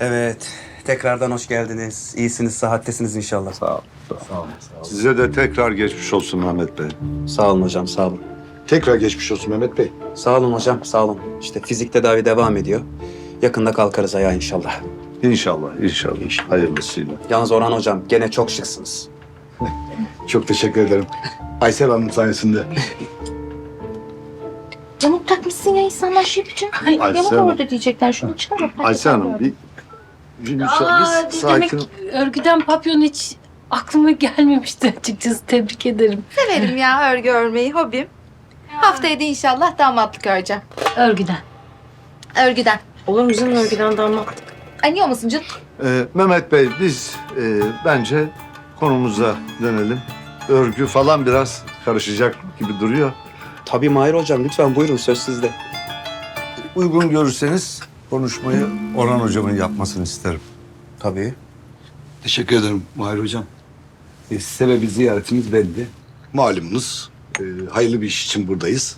Evet, tekrardan hoş geldiniz. İyisiniz, sıhhattesiniz inşallah. Sağ olun. Size de tekrar geçmiş olsun Mehmet Bey. Sağ olun hocam, sağ olun. Tekrar geçmiş olsun Mehmet Bey. Sağ olun hocam, sağ olun. İşte fizik tedavi devam ediyor. Yakında kalkarız ayağa inşallah. İnşallah, inşallah. Hayırlısıyla. Yalnız Orhan hocam, gene çok şıksınız. Çok teşekkür ederim. Aysel Hanım sayesinde. Yamuk takmışsın ya insanlar şey yapacak. Yamuk Aysel Hanım. orada diyecekler. Şunu çıkar bak. Aysel Hanım bir, Aa, bir demek sakin. örgüden papyon hiç aklıma gelmemişti açıkçası. Tebrik ederim. Severim ya örgü örmeyi, hobim. Haftaya da inşallah damatlık öreceğim. Örgüden. Örgüden. Olur mu bizim örgüden damatlık? Ay niye olmasın canım? Ee, Mehmet Bey biz e, bence konumuza dönelim. Örgü falan biraz karışacak gibi duruyor. Tabii Mahir hocam, lütfen buyurun söz sizde. Uygun görürseniz konuşmayı Orhan Hocam'ın yapmasını isterim. Tabii. Teşekkür ederim Mahir Hocam. E, sebebi ziyaretimiz belli. Malumunuz e, hayırlı bir iş için buradayız.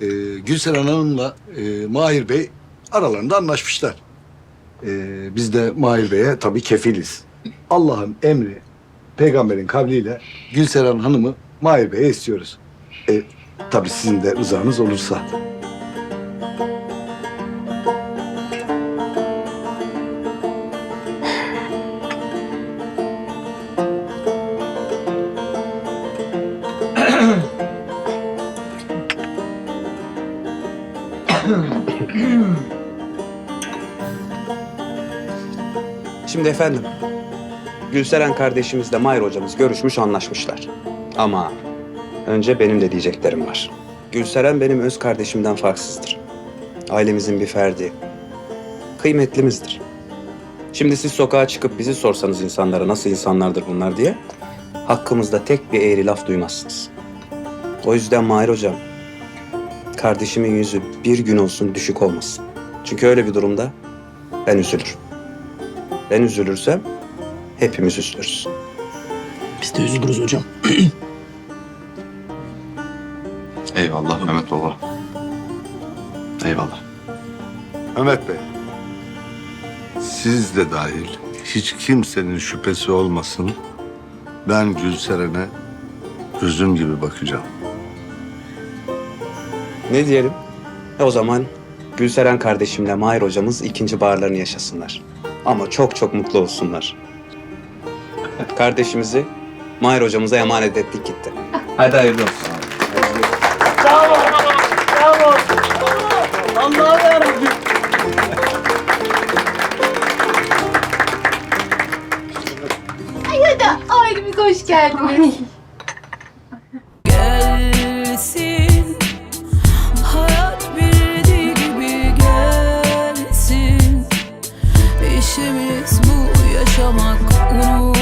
E, Gülseren Hanım'la e, Mahir Bey aralarında anlaşmışlar. E, biz de Mahir Bey'e tabii kefiliz. Allah'ın emri, peygamberin kavliyle Gülseren Hanım'ı Mahir Bey'e istiyoruz. E, tabii sizin de rızanız olursa. Şimdi efendim, Gülseren kardeşimizle Mahir hocamız görüşmüş, anlaşmışlar. Ama önce benim de diyeceklerim var. Gülseren benim öz kardeşimden farksızdır. Ailemizin bir ferdi. Kıymetlimizdir. Şimdi siz sokağa çıkıp bizi sorsanız insanlara nasıl insanlardır bunlar diye... ...hakkımızda tek bir eğri laf duymazsınız. O yüzden Mahir hocam, kardeşimin yüzü bir gün olsun düşük olmasın. Çünkü öyle bir durumda ben üzülürüm. Ben üzülürsem hepimiz üzülürüz. Biz de üzülürüz hocam. Eyvallah Mehmet Baba. Eyvallah. Mehmet Bey, siz de dahil hiç kimsenin şüphesi olmasın. Ben Gülseren'e gözüm gibi bakacağım. Ne diyelim? E o zaman Gülseren kardeşimle Mahir hocamız ikinci baharlarını yaşasınlar. Ama çok çok mutlu olsunlar. Kardeşimizi Mahir hocamıza emanet ettik gitti. Hadi hayırlı olsun. Ailemize hoş geldiniz. işimiz bu yaşamak Unut